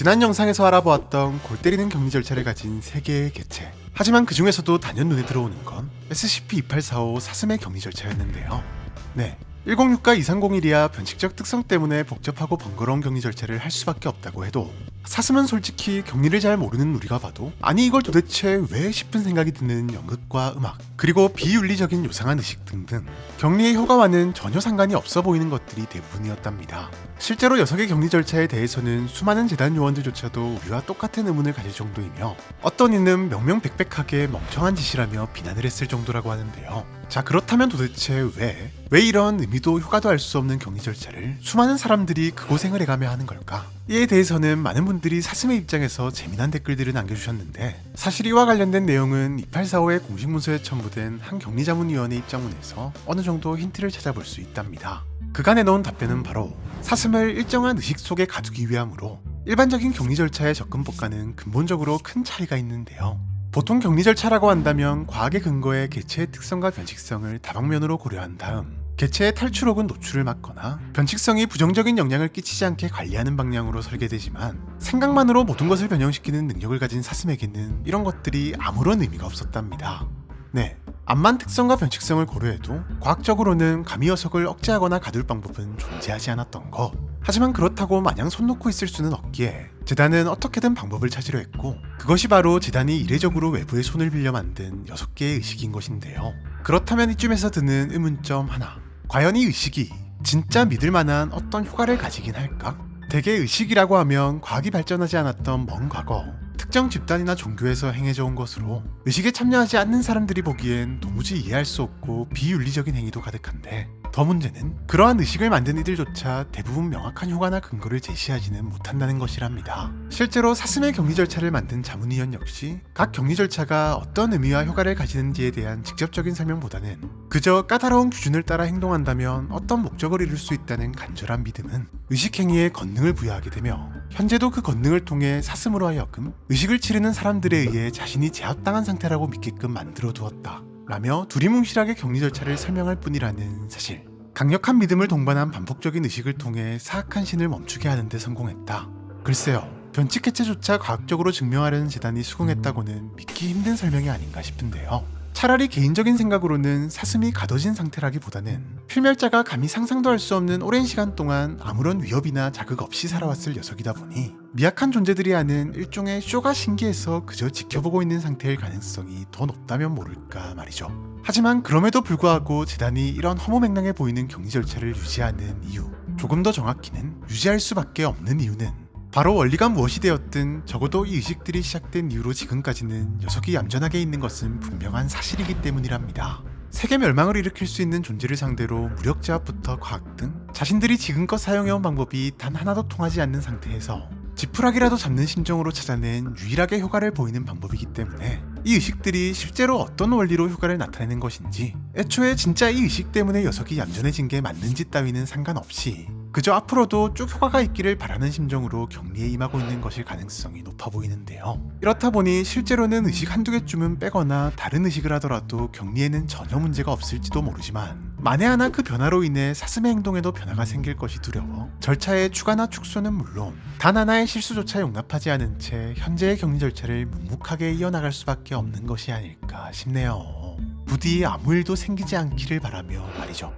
지난 영상에서 알아보았던 골 때리는 격리 절차를 가진 세 개의 개체. 하지만 그 중에서도 단연 눈에 들어오는 건 SCP-2845 사슴의 격리 절차였는데요. 네. 106과 2301이야 변칙적 특성 때문에 복잡하고 번거로운 격리 절차를 할 수밖에 없다고 해도 사슴은 솔직히 격리를 잘 모르는 우리가 봐도 아니 이걸 도대체 왜 싶은 생각이 드는 연극과 음악 그리고 비윤리적인 요상한 의식 등등 격리의 효과와는 전혀 상관이 없어 보이는 것들이 대부분이었답니다. 실제로 녀석의 격리 절차에 대해서는 수많은 재단 요원들조차도 우리와 똑같은 의문을 가질 정도이며 어떤 이는 명명백백하게 멍청한 짓이라며 비난을 했을 정도라고 하는데요. 자 그렇다면 도대체 왜, 왜 이런 의미도 효과도 알 수 없는 격리 절차를 수많은 사람들이 그 고생을 해가며 하는 걸까? 이에 대해서는 많은 분들이 사슴의 입장에서 재미난 댓글들을 남겨주셨는데 사실 이와 관련된 내용은 2845의 공식 문서에 첨부된 한 격리자문위원회 입장문에서 어느 정도 힌트를 찾아볼 수 있답니다. 그간에 넣은 답변은 바로 사슴을 일정한 의식 속에 가두기 위함으로 일반적인 격리 절차의 접근법과는 근본적으로 큰 차이가 있는데요. 보통 격리 절차라고 한다면 과학의 근거에 개체의 특성과 변칙성을 다방면으로 고려한 다음 개체의 탈출 혹은 노출을 막거나 변칙성이 부정적인 영향을 끼치지 않게 관리하는 방향으로 설계되지만 생각만으로 모든 것을 변형시키는 능력을 가진 사슴에게는 이런 것들이 아무런 의미가 없었답니다. 네. 암만 특성과 변칙성을 고려해도 과학적으로는 감히 녀석을 억제하거나 가둘 방법은 존재하지 않았던 것. 하지만 그렇다고 마냥 손 놓고 있을 수는 없기에 재단은 어떻게든 방법을 찾으려 했고 그것이 바로 재단이 이례적으로 외부의 손을 빌려 만든 6개의 의식인 것인데요. 그렇다면 이쯤에서 드는 의문점 하나. 과연 이 의식이 진짜 믿을 만한 어떤 효과를 가지긴 할까? 대개 의식이라고 하면 과학이 발전하지 않았던 먼 과거 특정 집단이나 종교에서 행해져 온 것으로 의식에 참여하지 않는 사람들이 보기엔 도무지 이해할 수 없고 비윤리적인 행위도 가득한데 더 문제는 그러한 의식을 만든 이들조차 대부분 명확한 효과나 근거를 제시하지는 못한다는 것이랍니다. 실제로 사슴의 격리 절차를 만든 자문위원 역시 각 격리 절차가 어떤 의미와 효과를 가지는지에 대한 직접적인 설명보다는 그저 까다로운 기준을 따라 행동한다면 어떤 목적을 이룰 수 있다는 간절한 믿음은 의식 행위에 권능을 부여하게 되며 현재도 그 권능을 통해 사슴으로 하여금 의식을 치르는 사람들에 의해 자신이 제압당한 상태라고 믿게끔 만들어 두었다. 라며 두리뭉실하게 격리 절차를 설명할 뿐이라는 사실. 강력한 믿음을 동반한 반복적인 의식을 통해 사악한 신을 멈추게 하는데 성공했다. 글쎄요. 변칙 해체조차 과학적으로 증명하려는 재단이 수긍했다고는 믿기 힘든 설명이 아닌가 싶은데요. 차라리 개인적인 생각으로는 사슴이 가둬진 상태라기보다는 필멸자가 감히 상상도 할 수 없는 오랜 시간 동안 아무런 위협이나 자극 없이 살아왔을 녀석이다 보니 미약한 존재들이 하는 일종의 쇼가 신기해서 그저 지켜보고 있는 상태일 가능성이 더 높다면 모를까 말이죠. 하지만 그럼에도 불구하고 재단이 이런 허무맹랑해 보이는 격리 절차를 유지하는 이유, 조금 더 정확히는 유지할 수밖에 없는 이유는 바로 원리가 무엇이 되었든 적어도 이 의식들이 시작된 이후로 지금까지는 녀석이 얌전하게 있는 것은 분명한 사실이기 때문이랍니다. 세계 멸망을 일으킬 수 있는 존재를 상대로 무력 제압부터 과학 등 자신들이 지금껏 사용해온 방법이 단 하나도 통하지 않는 상태에서 지푸라기라도 잡는 심정으로 찾아낸 유일하게 효과를 보이는 방법이기 때문에 이 의식들이 실제로 어떤 원리로 효과를 나타내는 것인지 애초에 진짜 이 의식 때문에 녀석이 얌전해진 게 맞는지 따위는 상관없이 그저 앞으로도 쭉 효과가 있기를 바라는 심정으로 격리에 임하고 있는 것일 가능성이 높아 보이는데요. 이렇다 보니 실제로는 의식 한두 개쯤은 빼거나 다른 의식을 하더라도 격리에는 전혀 문제가 없을지도 모르지만 만에 하나 그 변화로 인해 사슴의 행동에도 변화가 생길 것이 두려워 절차의 추가나 축소는 물론 단 하나의 실수조차 용납하지 않은 채 현재의 격리 절차를 묵묵하게 이어나갈 수밖에 없는 것이 아닐까 싶네요. 부디 아무 일도 생기지 않기를 바라며 말이죠.